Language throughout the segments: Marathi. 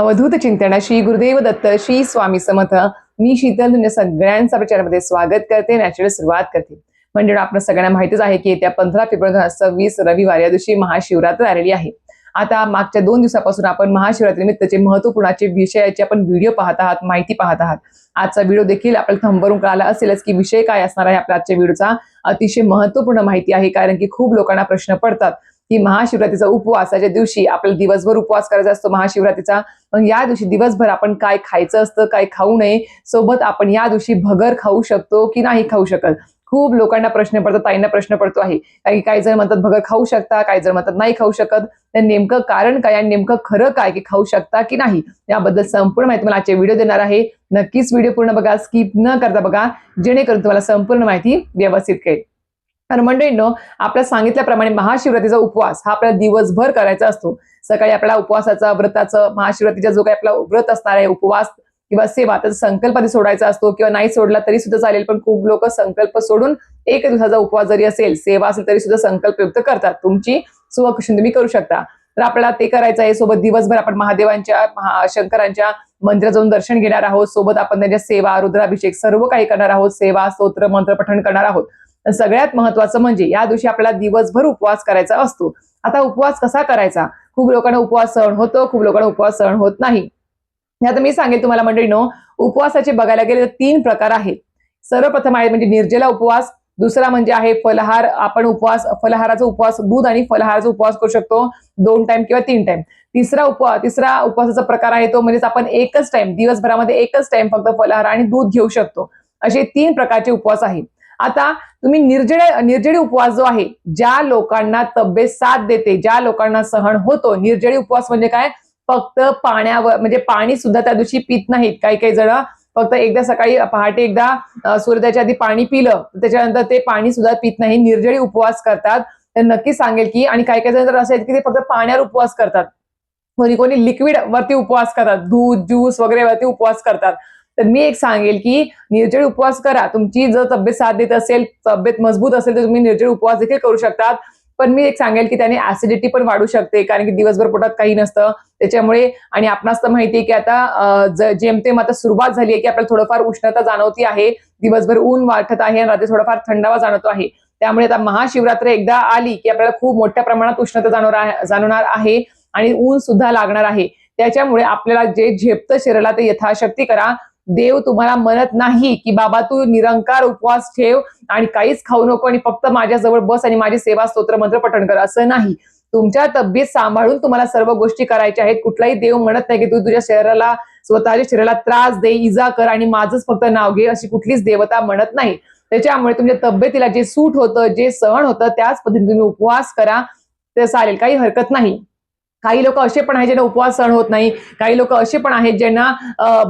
अवधूत चिंतन श्री गुरुदेव दत्त श्री स्वामी समर्थ. मी शीतल तुमच्या प्रचारामध्ये स्वागत करते नॅचरल सुरुवात करते. म्हणजे आपल्या सगळ्यांना माहितीच आहे की येत्या पंधरा फेब्रुवारी दोन हजार सव्वीस रविवार या दिवशी महाशिवरात्र आलेली आहे. आता मागच्या दोन दिवसापासून आपण महाशिवरात्रीनिमित्तचे महत्वपूर्णाचे विषयाचे आपण व्हिडिओ पाहत आहात माहिती पाहत आहात. आजचा व्हिडिओ देखील आपल्याला थंबवरून कळाला असेलच की विषय काय असणार आहे आपल्या आजच्या व्हिडिओचा. अतिशय महत्त्वपूर्ण माहिती आहे कारण की खूप लोकांना प्रश्न पडतात. की महाशिवरात्रीचा उपवासाच्या दिवशी आपल्याला दिवसभर उपवास करायचा असतो महाशिवरात्रीचा. मग या दिवशी दिवसभर आपण काय खायचं असतं काय खाऊ नये सोबत आपण या दिवशी भगर खाऊ शकतो की नाही खाऊ शकत? खूप लोकांना प्रश्न पडतो ताईंना प्रश्न पडतो आहे. कारण की काही जण म्हणतात भगर खाऊ शकता काही जण म्हणतात नाही खाऊ शकत. तर नेमकं कारण काय आणि नेमकं खरं काय की खाऊ शकता की नाही? याबद्दल संपूर्ण माहिती मला आजचे व्हिडिओ देणार आहे. नक्कीच व्हिडिओ पूर्ण बघा स्किप न करता बघा. जेणेकरून तुम्हाला संपूर्ण माहिती व्यवस्थित कळेल. तर मंडळींनो आपल्या सांगितल्याप्रमाणे महाशिवरात्रीचा उपवास हा आपल्याला दिवसभर करायचा असतो. सकाळी आपल्याला उपवासाचा व्रताचं महाशिवरात्रीचा जो काही आपला व्रत असणार आहे उपवास किंवा सेवा त्याचा संकल्प आधी सोडायचा असतो किंवा नाही सोडला तरी सुद्धा चालेल पण खूप लोक संकल्प सोडून एक दिवसाचा उपवास जरी असेल सेवा असेल तरी सुद्धा संकल्पयुक्त करतात. तुमची सुवकुशन तुम्ही करू शकता. तर आपल्याला ते करायचं आहे. सोबत दिवसभर आपण महादेवांच्या महा शंकरांच्या मंदिरात जाऊन दर्शन घेणार आहोत. सोबत आपण त्यांच्या सेवा रुद्राभिषेक सर्व काही करणार आहोत. सेवा स्तोत्र मंत्र पठण करणार आहोत. सगळ्यात महत्वाचं म्हणजे या दिवशी आपल्याला दिवसभर उपवास करायचा असतो. आता उपवास कसा करायचा? खूप लोकांना उपवास सहन होतो खूप लोकांना उपवास सहन होत नाही. आता मी सांगेल तुम्हाला मंडळीनो उपवासाचे बघायला गेले तर तीन प्रकार आहेत. सर्वप्रथम आहे म्हणजे निर्जला उपवास दुसरा म्हणजे आहे फलहार आपण उपवास फलहाराचा उपवास दूध आणि फलहाराचा उपवास करू शकतो दोन टाइम किंवा तीन टाइम तिसरा उपवास तिसरा उपवासाचा प्रकार आहे तो म्हणजेच आपण एकच टाइम दिवसभरामध्ये एकच टाइम फक्त फलहार आणि दूध घेऊ शकतो. असे तीन प्रकारचे उपवास आहेत. आता तुम्ही निर्जळ निर्जळी उपवास जो आहे ज्या लोकांना तब्येत साथ देते ज्या लोकांना सहन होतो निर्जळी उपवास म्हणजे काय? फक्त पाण्यावर म्हणजे पाणी सुद्धा त्या दिवशी पित नाहीत. काही काही जण फक्त एकदा सकाळी पहाटे एकदा सूर्योदयाच्या आधी पाणी पिलं त्याच्यानंतर ते पाणी सुद्धा पित नाही निर्जळी उपवास करतात. तर नक्की सांगेल की आणि काही काही जण तर असे आहेत की ते फक्त पाण्यावर उपवास करतात. कोणी कोणी लिक्विड वरती उपवास करतात दूध ज्यूस वगैरे वरती उपवास करतात. तर मी एक सांगेल की निर्जळी उपवास करा. तुमची जर तब्येत साथ देत असेल तब्येत मजबूत असेल तर तुम्ही निर्जळी उपवास देखील करू शकतात. पण मी एक सांगेल की त्याने ऍसिडिटी पण वाढू शकते कारण की दिवसभर पोटात काही नसतं. त्याच्यामुळे आणि आपणास तर माहितीये की आता जेमतेम आता सुरुवात झाली आहे की आपल्याला थोडंफार उष्णता जाणवती आहे. दिवसभर ऊन वाटत आहे आणि रात्री थोडाफार थंडावा जाणवतो आहे. त्यामुळे आता महाशिवरात्र एकदा आली की आपल्याला खूप मोठ्या प्रमाणात उष्णता जाणवणार जाणवणार आहे आणि ऊन सुद्धा लागणार आहे. त्याच्यामुळे आपल्याला जे झेपतं शरीराला ते यथाशक्ती करा. देव तुम्हाला म्हणत नाही की बाबा तू निरंकार उपवास ठेव आणि काहीच खाऊ नको आणि फक्त माझ्याजवळ बस आणि माझी सेवा स्तोत्र मंत्र पठण कर. असं नाही. तुमच्या तब्येत सांभाळून तुम्हाला सर्व गोष्टी करायच्या आहेत. कुठलाही देव म्हणत नाही की तू तुझ्या शरीराला स्वतःच्या शरीराला त्रास दे इजा कर आणि माझंच फक्त नाव घे अशी कुठलीच देवता म्हणत नाही. त्याच्यामुळे तुमच्या तब्येतीला जे सूट होतं जे सहन होतं त्याच पद्धतीने तुम्ही उपवास करा. ते चालेल. काही हरकत नाही. काही लोक असे पण आहेत ज्यांना उपवास सण होत नाही काही लोक असे पण आहेत ज्यांना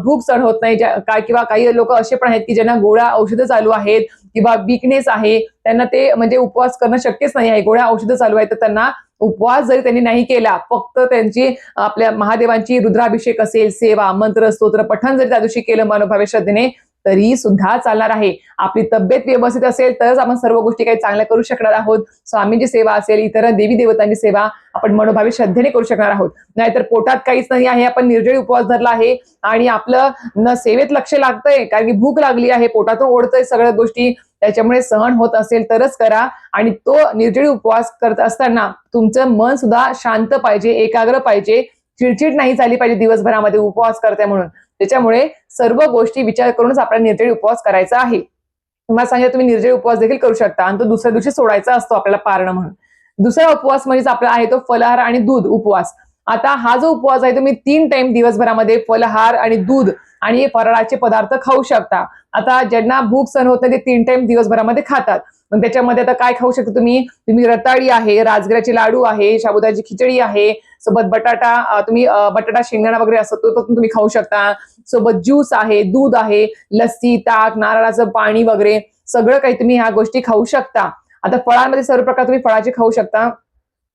भूक सण होत नाही काय किंवा काही लोक असे पण आहेत की ज्यांना गोळ्या औषधं चालू आहेत किंवा विकनेस आहे त्यांना ते म्हणजे उपवास करणं शक्यच नाही आहे. गोळ्या औषधं चालू आहेत तर त्यांना उपवास जरी त्यांनी नाही केला फक्त त्यांची आपल्या महादेवांची रुद्राभिषेक असेल सेवा मंत्र स्तोत्र पठण जरी त्या दिवशी केलं मनोभावे श्रद्धेने तरी सुद्धा चालणार आहे. आपली तब्येत व्यवस्थित असेल तरच आपण सर्व गोष्टी काही चांगल्या करू शकणार आहोत. स्वामींची सेवा असेल इतर देवी देवतांची सेवा आपण मनोभावी श्रद्धेने करू शकणार आहोत. नाहीतर पोटात काहीच नाही आहे आपण निर्जळी उपवास धरला आहे आणि आपलं न सेवेत लक्ष लागतंय कारण की भूक लागली आहे पोटातून ओढतंय सगळ्या गोष्टी. त्याच्यामुळे सहन होत असेल तरच करा आणि तो निर्जळी उपवास करत असताना तुमचं मन सुद्धा शांत पाहिजे एकाग्र पाहिजे. चिडचिड नाही झाली पाहिजे दिवसभरामध्ये उपवास करते म्हणून. त्याच्यामुळे सर्व गोष्टी विचार करूनच आपल्याला निर्जळी उपवास करायचा आहे. तुम्हाला सांगितलं तुम्ही निर्जळी उपवास देखील करू शकता आणि तो दुसऱ्या दिवशी सोडायचा असतो आपल्याला पारणं म्हणून. दुसरा उपवास म्हणजे आपला आहे तो फलहार आणि दूध उपवास. आता हा जो उपवास आहे तुम्ही तीन टाइम दिवसभरामध्ये फलहार आणि दूध आणि फराळाचे पदार्थ खाऊ शकता. आता ज्यांना भूक सण होत नाही ते तीन टाइम दिवसभरामध्ये खातात. मग त्याच्यामध्ये आता काय खाऊ शकता तुम्ही? तुम्ही रताळी आहे राजगिराचे लाडू आहे शाबुदाची खिचडी आहे सोबत बटाटा तुम्ही बटाटा शेंगदाणा वगैरे असतो तो पण तुम्ही खाऊ शकता. सोबत ज्यूस आहे दूध आहे लस्सी ताक नारळाचं पाणी वगैरे सगळं काही तुम्ही ह्या गोष्टी खाऊ शकता. आता फळांमध्ये सर्व प्रकार तुम्ही फळाचे खाऊ शकता.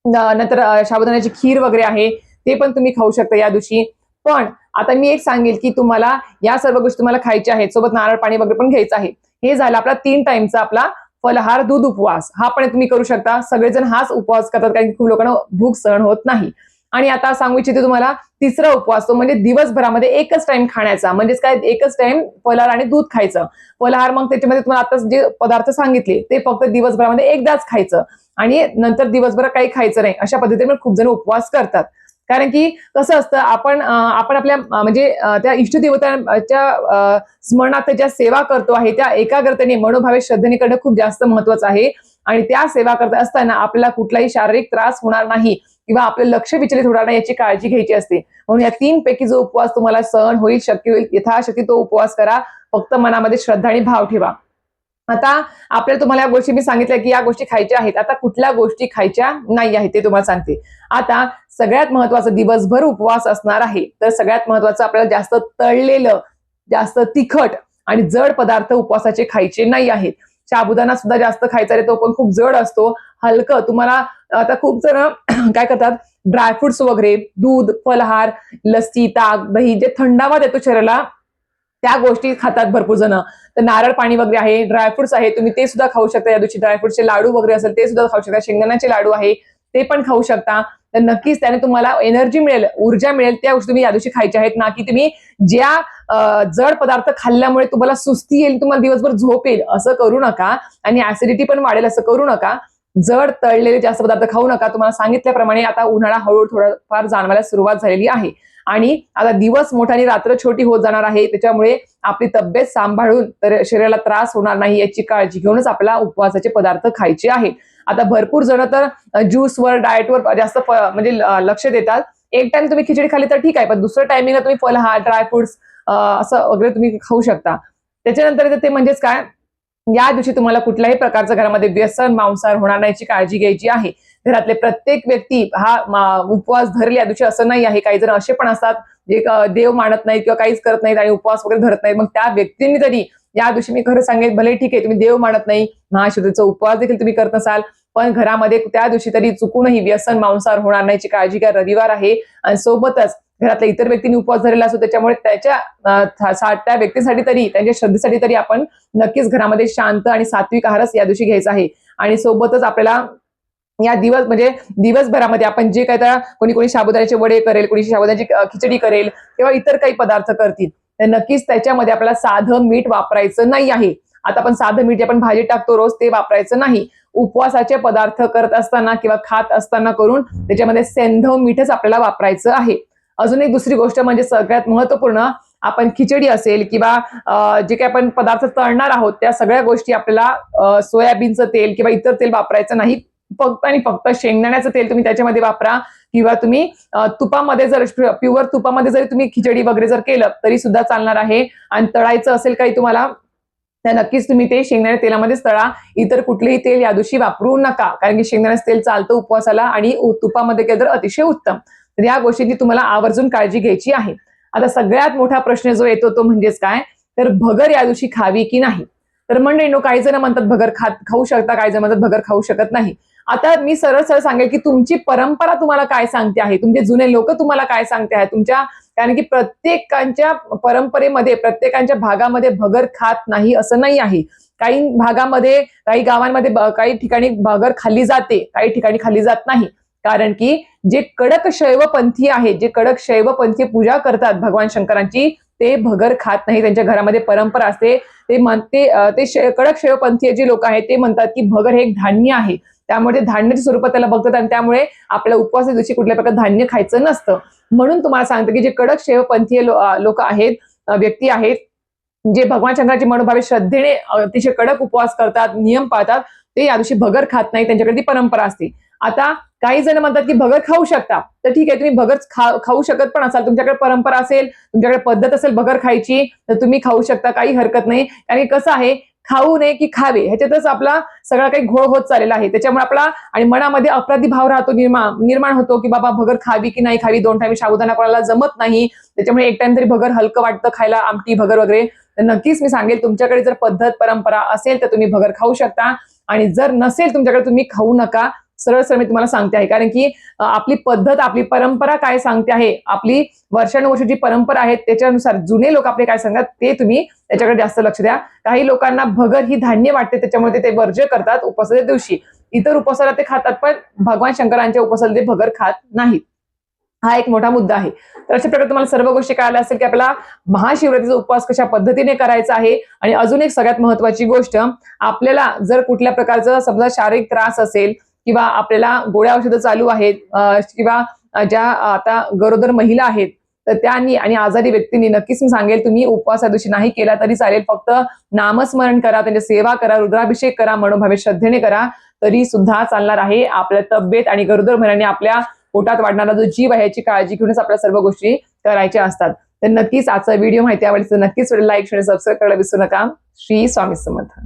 नंतर साबुदाण्याची खीर वगैरे आहे ते पण तुम्ही खाऊ शकता या दिवशी. पण आता मी एक सांगेल की तुम्हाला या सर्व गोष्टी तुम्हाला खायच्या आहेत. सोबत नारळ पाणी वगैरे पण घ्यायचं आहे. हे झालं आपला तीन टाइमचा आपला फलहार दूध उपवास. हा पण तुम्ही करू शकता. सगळेजण हाच उपवास करतात कारण खूप लोकांना भूक सहन होत नाही. आणि आता सांगू इच्छिते तुम्हाला तिसरा उपवास तो म्हणजे दिवसभरामध्ये एकच टाइम खाण्याचा. म्हणजेच काय? एकच टाइम फलाहार आणि दूध खायचं. फलाहार मग त्याच्यामध्ये तुम्हाला आता जे पदार्थ सांगितले ते फक्त दिवसभरामध्ये एकदाच खायचं. आणि नंतर दिवसभर काही खायचं नाही. अशा पद्धतीने खूप जण उपवास करतात. कारण की कसं असतं आपण आपण आपल्या म्हणजे त्या इष्टदेवतांच्या अं, स्मरणार्थ ज्या सेवा करतो आहे त्या एकाग्रतेने मनोभावे श्रद्धेने करणं खूप जास्त महत्वाचं आहे. आणि त्या सेवा करत असताना आपल्याला कुठलाही शारीरिक त्रास होणार नाही किंवा आपलं लक्ष विचलित होणार नाही याची काळजी घ्यायची असते. म्हणून या तीन पैकी जो उपवास तुम्हाला सहन होईल शक्य होईल यथाशक्ती तो उपवास करा. फक्त मनामध्ये श्रद्धा आणि भाव ठेवा. आता आपल्याला तुम्हाला या गोष्टी मी सांगितल्या की या गोष्टी खायच्या आहेत. आता कुठल्या गोष्टी खायच्या नाही आहेत ते तुम्हाला सांगते. आता सगळ्यात महत्वाचं दिवसभर उपवास असणार आहे. तर सगळ्यात महत्वाचं आपल्याला जास्त तळलेलं जास्त तिखट आणि जड पदार्थ उपवासाचे खायचे नाही आहेत. साबुदाणा सुद्धा जास्त खायचा आहे तो पण खूप जड असतो. हलकं तुम्हाला आता खूप जण काय करतात? ड्रायफ्रुट्स वगैरे दूध फलहार लस्सी ताक दही जे थंडावा देतो शरीराला त्या गोष्टी खातात भरपूर जण. तर नारळ पाणी वगैरे आहे ड्रायफ्रुट्स आहे तुम्ही ते सुद्धा खाऊ शकता या दिवशी. ड्रायफ्रुट्सचे लाडू वगैरे असेल ते सुद्धा खाऊ शकता. शेंगदाण्याचे लाडू आहे ते पण खाऊ शकता. तर नक्कीच त्याने तुम्हाला एनर्जी मिळेल ऊर्जा मिळेल त्या गोष्टी तुम्ही या दिवशी खायच्या आहेत. ना की तुम्ही ज्या जड पदार्थ खाल्ल्यामुळे तुम्हाला सुस्ती येईल तुम्हाला दिवसभर झोप येईल असं करू नका. आणि ऍसिडिटी पण वाढेल असं करू नका. जड तळलेले जास्त पदार्थ खाऊ नका. तुम्हाला सांगितल्याप्रमाणे आता उन्हाळा हळूहळू थोडाफार जाणवायला सुरुवात झालेली आहे. आणि आता दिवस मोठा आणि रात्र छोटी होत जाणार आहे. त्याच्यामुळे आपली तब्येत सांभाळून तर शरीराला त्रास होणार नाही याची काळजी घेऊनच आपल्याला उपवासाचे पदार्थ खायचे आहेत. आता भरपूर जण तर ज्यूसवर डाएटवर जास्त म्हणजे लक्ष देतात. एक टाइम तुम्ही खिचडी खाली तर ठीक आहे पण दुसरं टायमिंगला तुम्ही फलहार ड्रायफ्रुट्स असं वगैरे तुम्ही खाऊ शकता. त्याच्यानंतर ते म्हणजेच काय? या दिवशी तुम्हाला कुठल्याही प्रकारचं घरामध्ये व्यसन मांसाहार होणार नाही याची काळजी घ्यायची आहे. घरातले प्रत्येक व्यक्ती हा उपवास धरेल या दिवशी असं नाही आहे. काही जण असे पण असतात जे देव मानत नाहीत किंवा काहीच करत नाहीत आणि उपवास वगैरे धरत नाहीत. मग त्या व्यक्तींनी तरी या दिवशी मी खरं सांगेन भले ठीक आहे तुम्ही देव मानत नाही महाशिवतेचा उपवास देखील तुम्ही करत नसाल पण घरामध्ये त्या दिवशी तरी चुकूनही व्यसन मांसाहार होणार नाही काळजी घ्या. रविवार आहे आणि सोबतच घरातल्या इतर व्यक्तींनी उपवास धरलेला असतो. त्याच्यामुळे त्याच्या त्या व्यक्तीसाठी तरी त्यांच्या श्रद्धेसाठी तरी आपण नक्कीच घरामध्ये शांत आणि सात्विक आहारच या दिवशी घ्यायचा आहे. आणि सोबतच आपल्याला या दिवस म्हणजे दिवसभरामध्ये आपण जे काय त्या कोणी कोणी साबुदाण्याचे वडे करेल कोणी साबुदाण्याची खिचडी करेल किंवा इतर काही पदार्थ करतील तर नक्कीच त्याच्यामध्ये आपल्याला साधं मीठ वापरायचं नाही आहे. आता आपण साधं मीठ जे आपण भाजी टाकतो रोज ते वापरायचं नाही. उपवासाचे पदार्थ करत असताना किंवा खात असताना करून त्याच्यामध्ये सेंधव मीठच आपल्याला वापरायचं आहे. अजून एक दुसरी गोष्ट म्हणजे सगळ्यात महत्त्वपूर्ण आपण खिचडी असेल किंवा जे काही आपण पदार्थ तळणार आहोत त्या सगळ्या गोष्टी आपल्याला सोयाबीनचं तेल किंवा इतर तेल वापरायचं नाही. फक्त आणि फक्त शेंगदाण्याचं तेल तुम्ही त्याच्यामध्ये वापरा किंवा तुम्ही तुपामध्ये जर प्युअर तुपामध्ये जरी तुम्ही खिचडी वगैरे जर केलं तरी सुद्धा चालणार आहे. आणि तळायचं असेल काही तुम्हाला तर नक्कीच तुम्ही ते शेंगदाण्या तेलामध्येच तळा. इतर कुठलेही तेल या दिवशी वापरू नका कारण की शेंगदाण्याचं तेल चालतं उपवासाला आणि तुपामध्ये केलं तर अतिशय उत्तम. तर या गोष्टीची तुम्हाला आवर्जून काळजी घ्यायची आहे. आता सगळ्यात मोठा प्रश्न जो येतो तो म्हणजेच काय? तर भगर या दिवशी खावी की नाही? तर मंडळीनो काही जण म्हणतात भगर खात खाऊ शकता काही जण म्हणतात भगर खाऊ शकत नाही. आता मी सरळ सरळ सांगेल की तुमची परंपरा तुम्हाला काय सांगते आहे? तुमचे जुने लोक तुम्हाला काय सांगते आहे? तुमच्या कारण की प्रत्येकांच्या परंपरेमध्ये प्रत्येकांच्या भागामध्ये भगर खात नाही असं नाही आहे. काही भागामध्ये काही गावांमध्ये काही ठिकाणी भगर खाल्ली जाते काही ठिकाणी खाल्ली जात नाही. कारण की जे कडक शैवपंथी आहेत जे कडक शैवपंथी पूजा करतात भगवान शंकरांची ते भगर खात नाही. त्यांच्या घरामध्ये परंपरा असते. ते म्हणते ते ते शे- कडक शैवपंथीय जे लोक आहेत ते म्हणतात की भगर हे एक धान्य आहे. त्यामुळे ते धान्याच्या स्वरूपात त्याला बघतात आणि त्यामुळे आपल्या उपवासाच्या दिवशी कुठल्या प्रकारे धान्य खायचं नसतं. म्हणून तुम्हाला सांगतं की जे कडक शैवपंथीय लोक आहेत व्यक्ती आहेत जे भगवान शंकराचे मनोभावे श्रद्धेने अतिशय कडक उपवास करतात नियम पाळतात ते या दिवशी भगर खात नाही त्यांच्याकडे ती परंपरा असते. आता काही जण म्हणतात की भगर खाऊ शकता तर ठीक आहे तुम्ही भगर खा खाऊ शकत पण असाल तुमच्याकडे परंपरा असेल तुमच्याकडे पद्धत असेल भगर खायची तर तुम्ही खाऊ शकता काही हरकत नाही. आणि कसं आहे खाऊ नये की खावे ह्याच्यातच आपला सगळा काही घोळ होत चाललेला आहे. त्याच्यामुळे आपला आणि मनामध्ये अपराधी भाव राहतो निर्माण निर्माण होतो की बाबा भगर खावी की नाही खावी दोन टाईम साबुदाणा कोणाला जमत नाही. त्याच्यामुळे एक टाइम तरी भगर हलकं वाटतं खायला आमटी भगर वगैरे तर नक्कीच मी सांगेल तुमच्याकडे जर पद्धत परंपरा असेल तर तुम्ही भगर खाऊ शकता. आणि जर नसेल तुमच्याकडे तुम्ही खाऊ नका. सरळ सरळ मी तुम्हाला सांगते आहे. कारण की आपली पद्धत आपली परंपरा काय सांगते आहे? आपली वर्षानुवर्ष जी परंपरा आहे त्याच्यानुसार जुने लोक आपले काय सांगतात ते तुम्ही त्याच्याकडे जास्त लक्ष द्या. काही लोकांना भगर ही धान्य वाटते त्याच्यामुळे ते वर्ज्य करतात उपवासाच्या दिवशी. इतर उपवासाला ते खातात पण भगवान शंकरांच्या उपवासाला ते भगर खात नाहीत. हा एक मोठा मुद्दा आहे. तर अशा प्रकारे तुम्हाला सर्व गोष्टी कळाल्या असेल की आपल्याला महाशिवरात्रीचा उपवास कशा पद्धतीने करायचा आहे? आणि अजून एक सगळ्यात महत्वाची गोष्ट आपल्याला जर कुठल्या प्रकारचा समजा शारीरिक त्रास असेल किंवा आपल्याला गोळ्या औषधं चालू आहेत किंवा ज्या आता गरोदर महिला आहेत तर त्यांनी आणि आजारी व्यक्तींनी नक्कीच मी सांगेल तुम्ही उपवासा दिवशी नाही केला तरी चालेल फक्त नामस्मरण करा त्यांची सेवा करा रुद्राभिषेक करा मनोभावे श्रद्धेने करा तरी सुद्धा चालणार आहे आपल्या तब्येत आणि गरोदर महिलांनी आपल्या पोटात वाढणारा जो जीव आहे याची काळजी घेऊनच आपल्या सर्व गोष्टी करायच्या असतात. तर नक्कीच आजचा व्हिडिओ माहिती आवडली तर नक्कीच लाईक शेअर सबस्क्राईब करायला विसरू नका. श्री स्वामी समर्थ.